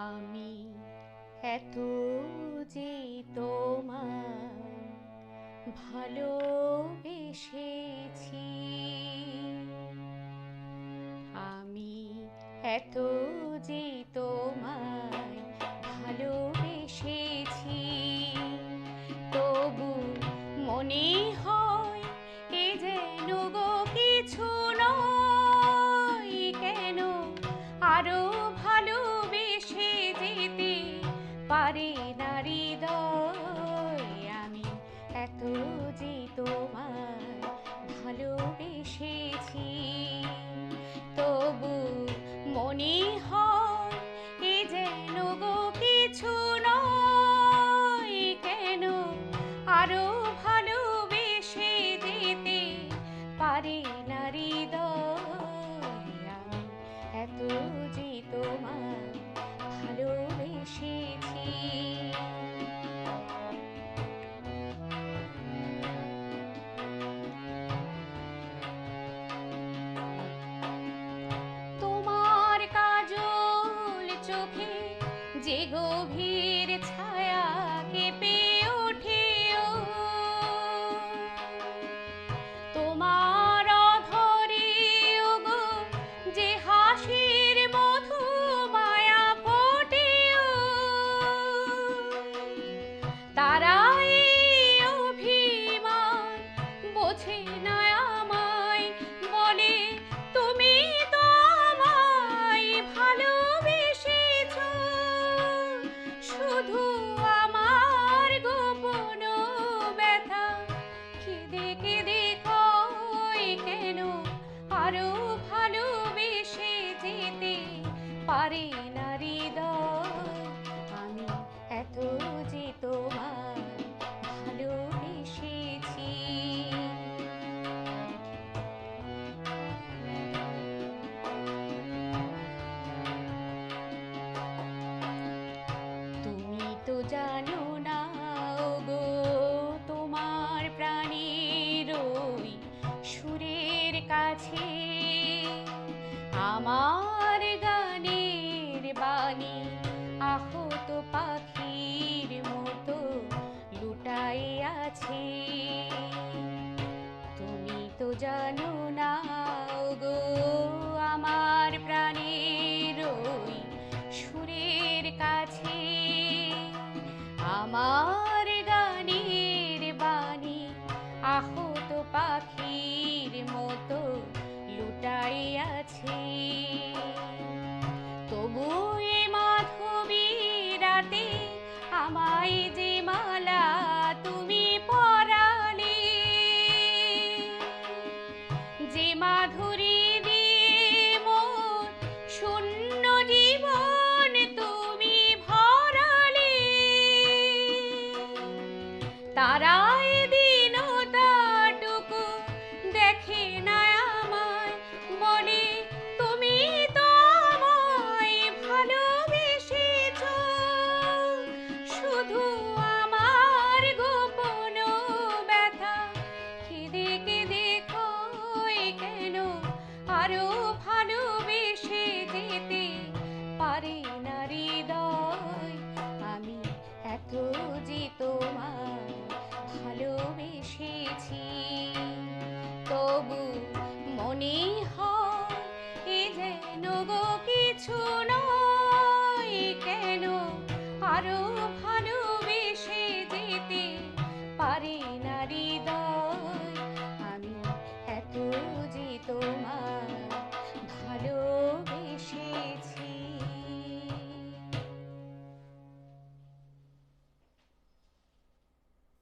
আমি এত যে তোমার ভালোবেসেছি। আমি এত যে তোমায় পারে না হৃদয় আমি এত যে তোমার ভালোবেসেছি। তবু মনে হয় এ যেন গো কিছু নয়, কেন আরও যে গভীর Món আমায় যে তুমি পরালে যে মাধুরী দিয়ে তুমি ভরালে তারাই দিনটাটুকু দেখে না কেন আরও ভালোবেসে যেতে পারে না হৃদয়। আমি এত